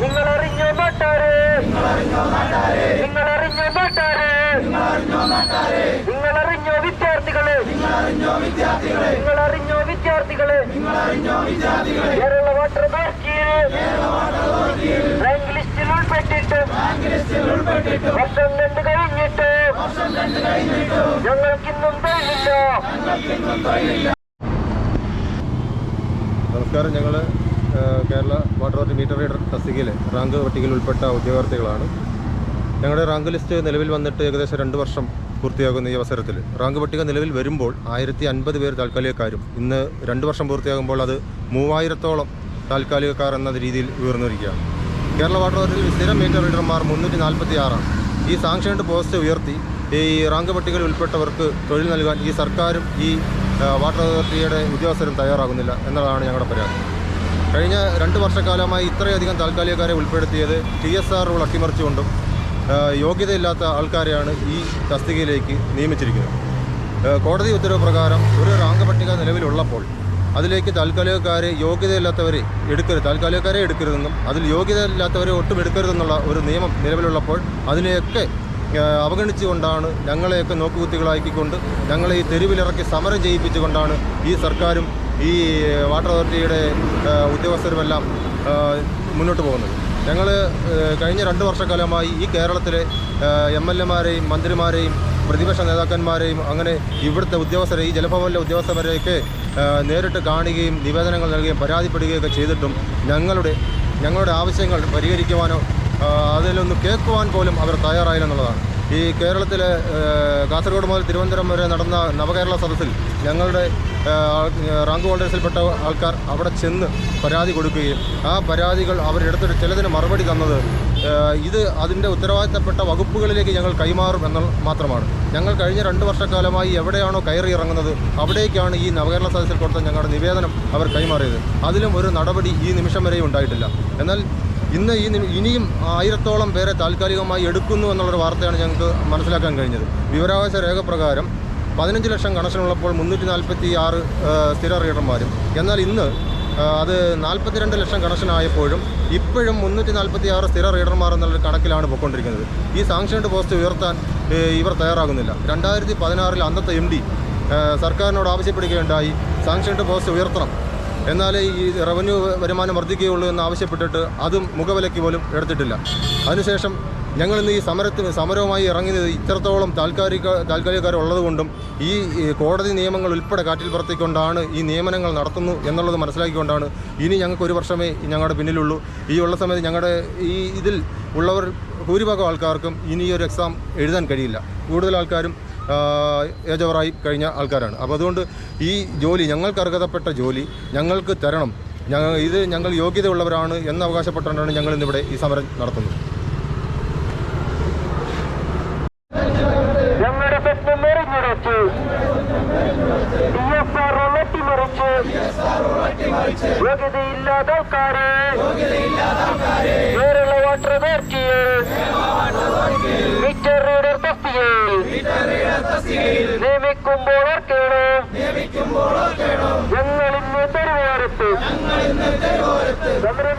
നിങ്ങൾ അറിഞ്ഞോ നാട്ടാരെ നിങ്ങൾ അറിഞ്ഞോ നാട്ടാരെ നിങ്ങൾ അറിഞ്ഞോ വിദ്യാർത്ഥികളെ? നിങ്ങൾ അറിഞ്ഞോ വിദ്യാർത്ഥികളെ? കേരള വാട്ടർ അതോറിറ്റിയിൽ റാങ്ക് ലിസ്റ്റിൽ ഉൾപ്പെട്ടിട്ട് വർഷം രണ്ട് കഴിഞ്ഞിട്ട് ഞങ്ങൾക്കിന്നും തൊഴിലില്ല നമസ്കാരം ഞങ്ങൾ Kerala water authority meter reader തസ്തികയിലെ rank പട്ടികയിൽ ഉൾപ്പെട്ട ഉദ്യോഗാർത്ഥികളാണ്. ഞങ്ങളുടെ റാങ്ക് ലിസ്റ്റ് നിലവിൽ വന്നിട്ട് ഏകദേശം രണ്ട് വർഷം പൂർത്തിയാകുന്ന ഈ അവസരത്തിൽ. റാങ്ക് പട്ടിക നിലവിൽ വരുമ്പോൾ ആയിരത്തി അൻപത് പേര് താൽക്കാലികക്കാരും ഇന്ന് രണ്ട് വർഷം പൂർത്തിയാകുമ്പോൾ അത് മൂവായിരത്തോളം താൽക്കാലികക്കാർ എന്ന രീതിയിൽ ഉയർന്നിരിക്കുകയാണ്. കേരള വാട്ടർ അതോറിറ്റിയിൽ സ്ഥിരം മീറ്റർ റീഡർമാർ മുന്നൂറ്റി നാൽപ്പത്തി ആറാണ് ഈ സാങ്ഷൻഡ് പോസ്റ്റ് ഉയർത്തി ഈ റാങ്ക് പട്ടികയിൽ ഉൾപ്പെട്ടവർക്ക് തൊഴിൽ നൽകാൻ ഈ സർക്കാരും ഈ വാട്ടർ അതോറിറ്റിയുടെ ഉദ്യോഗസ്ഥരും തയ്യാറാകുന്നില്ല എന്നതാണ് ഞങ്ങളുടെ പരാതി. കഴിഞ്ഞ രണ്ട് വർഷക്കാലമായി ഇത്രയധികം താൽക്കാലികക്കാരെ ഉൾപ്പെടുത്തിയത് ടി എസ് ആർ റൂൾ അട്ടിമറിച്ചുകൊണ്ടും യോഗ്യതയില്ലാത്ത ആൾക്കാരെയാണ് ഈ തസ്തികയിലേക്ക് നിയമിച്ചിരിക്കുന്നത്. കോടതി ഉത്തരവ് പ്രകാരം ഒരു റാങ്ക് പട്ടിക നിലവിലുള്ളപ്പോൾ അതിലേക്ക് താൽക്കാലികക്കാരെ യോഗ്യതയില്ലാത്തവരെ എടുക്കരുത് താൽക്കാലികക്കാരെ എടുക്കരുതെന്നും അതിൽ യോഗ്യതയില്ലാത്തവരെ ഒട്ടും എടുക്കരുതെന്നുള്ള ഒരു നിയമം നിലവിലുള്ളപ്പോൾ അതിനെയൊക്കെ അവഗണിച്ചുകൊണ്ടാണ് ഞങ്ങളെയൊക്കെ നോക്കുകുത്തികളാക്കിക്കൊണ്ട് ഞങ്ങളെ ഈ തെരുവിലിറക്കി സമരം ചെയ്യിപ്പിച്ചുകൊണ്ടാണ് ഈ സർക്കാരും ഈ വാട്ടർ അതോറിറ്റിയുടെ ഉദ്യോഗസ്ഥരുമെല്ലാം മുന്നോട്ട് പോകുന്നത്. ഞങ്ങൾ കഴിഞ്ഞ രണ്ട് വർഷക്കാലമായി ഈ കേരളത്തിലെ എം എൽ എമാരെയും മന്ത്രിമാരെയും പ്രതിപക്ഷ നേതാക്കന്മാരെയും അങ്ങനെ ഇവിടുത്തെ ഉദ്യോഗസ്ഥരെ ഈ ജലഭവനിലെ ഉദ്യോഗസ്ഥരെയൊക്കെ നേരിട്ട് കാണുകയും നിവേദനങ്ങൾ നൽകുകയും പരാതിപ്പെടുകയൊക്കെ ചെയ്തിട്ടും ഞങ്ങളുടെ ഞങ്ങളുടെ ആവശ്യങ്ങൾ പരിഹരിക്കുവാനോ അതിലൊന്ന് കേൾക്കുവാൻ പോലും അവർ തയ്യാറായില്ല തയ്യാറായില്ലെന്നുള്ളതാണ്. ഈ കേരളത്തിലെ കാസർഗോഡ് മുതൽ തിരുവനന്തപുരം വരെ നടന്ന നവകേരള സദസ്സിൽ ഞങ്ങളുടെ റാങ്ക് ഹോൾഡേഴ്സിൽപ്പെട്ട ആൾക്കാർ അവിടെ ചെന്ന് പരാതി കൊടുക്കുകയും ആ പരാതികൾ അവരെടുത്തിട്ട് ചിലതിന് മറുപടി തന്നത് ഇത് അതിന്റെ ഉത്തരവാദിത്തപ്പെട്ട വകുപ്പുകളിലേക്ക് ഞങ്ങൾ കൈമാറും എന്ന മാത്രമാണ്. ഞങ്ങൾ കഴിഞ്ഞ രണ്ട് വർഷക്കാലമായി എവിടെയാണോ കയറി ഇറങ്ങുന്നത് അവിടേക്കാണ് ഈ നവകേരള സദസ്സിൽ കൊടുത്ത ഞങ്ങളുടെ നിവേദനം അവർ കൈമാറിയത്. അതിലും ഒരു നടപടി ഈ നിമിഷം വരെയും ഉണ്ടായിട്ടില്ല. എന്നാൽ ഇന്ന് ഈ ഇനിയും ആയിരത്തോളം പേരെ താൽക്കാലികമായി എടുക്കുന്നു എന്നുള്ളൊരു വാർത്തയാണ് ഞങ്ങൾക്ക് മനസ്സിലാക്കാൻ കഴിഞ്ഞത്. വിവരാവകാശ രേഖ പ്രകാരം പതിനഞ്ച് ലക്ഷം കണക്ഷനുള്ളപ്പോൾ മുന്നൂറ്റി നാൽപ്പത്തി ആറ് സ്ഥിര റീഡർമാരും. എന്നാൽ ഇന്ന് അത് നാൽപ്പത്തിരണ്ട് ലക്ഷം കണക്ഷൻ ആയപ്പോഴും ഇപ്പോഴും മുന്നൂറ്റി നാൽപ്പത്തി ആറ് സ്ഥിര റീഡർമാർ എന്നുള്ളൊരു കണക്കിലാണ് പോയിക്കൊണ്ടിരിക്കുന്നത്. ഈ സാങ്ഷൻഡ് പോസ്റ്റ് ഉയർത്താൻ ഇവർ തയ്യാറാകുന്നില്ല. രണ്ടായിരത്തി പതിനാറിൽ അന്നത്തെ എം ഡി സർക്കാരിനോട് ആവശ്യപ്പെടുകയുണ്ടായി. സാങ്ഷൻഡ് പോസ്റ്റ് ഉയർത്തണം. എന്നാലേ ഈ റവന്യൂ വരുമാനം വർദ്ധിക്കുകയുള്ളൂ എന്ന് ആവശ്യപ്പെട്ടിട്ട് അതും മുഖവിലയ്ക്ക് പോലും എടുത്തിട്ടില്ല. അതിനുശേഷം ഞങ്ങൾ ഇന്ന് ഈ സമരത്തിന് സമരവുമായി ഇറങ്ങിയത് ഇത്രത്തോളം താൽക്കാലിക ഈ ഈ കോടതി നിയമങ്ങൾ ഉൾപ്പെടെ കാറ്റിൽ പറത്തിക്കൊണ്ടാണ് ഈ നിയമനങ്ങൾ നടത്തുന്നു എന്നുള്ളത് മനസ്സിലാക്കിക്കൊണ്ടാണ് ഇനി ഞങ്ങൾക്ക് ഒരു വർഷമേ ഞങ്ങളുടെ പിന്നിലുള്ളൂ. ഈ ഉള്ള സമയത്ത് ഞങ്ങളുടെ ഈ ഇതിൽ ഉള്ളവർ ഭൂരിഭാഗം ആൾക്കാർക്കും ഇനി ഒരു എക്സാം എഴുതാൻ കഴിയില്ല. കൂടുതൽ ആൾക്കാരും ഏജ് ഓവറായി കഴിഞ്ഞ ആൾക്കാരാണ്. അപ്പോൾ അതുകൊണ്ട് ഈ ജോലി ഞങ്ങൾക്ക് അർഹതപ്പെട്ട ജോലി ഞങ്ങൾക്ക് തരണം. ഞങ്ങൾ ഇത് ഞങ്ങൾ യോഗ്യതയുള്ളവരാണ് എന്ന് അവകാശപ്പെട്ടുകൊണ്ടാണ് ഞങ്ങൾ ഇന്നിവിടെ ഈ സമരം നടത്തുന്നത്. ഞങ്ങളുടെ പ്രശ്നം യോഗ്യതയില്ലാത്ത ആൾക്കാരെ. കേരള വാട്ടർ അതോറിറ്റിയെ. നിയമിക്കുമ്പോൾ ഓർക്കണം ഞങ്ങൾ ഇന്ന് തെരുവോരത്ത്. സമരം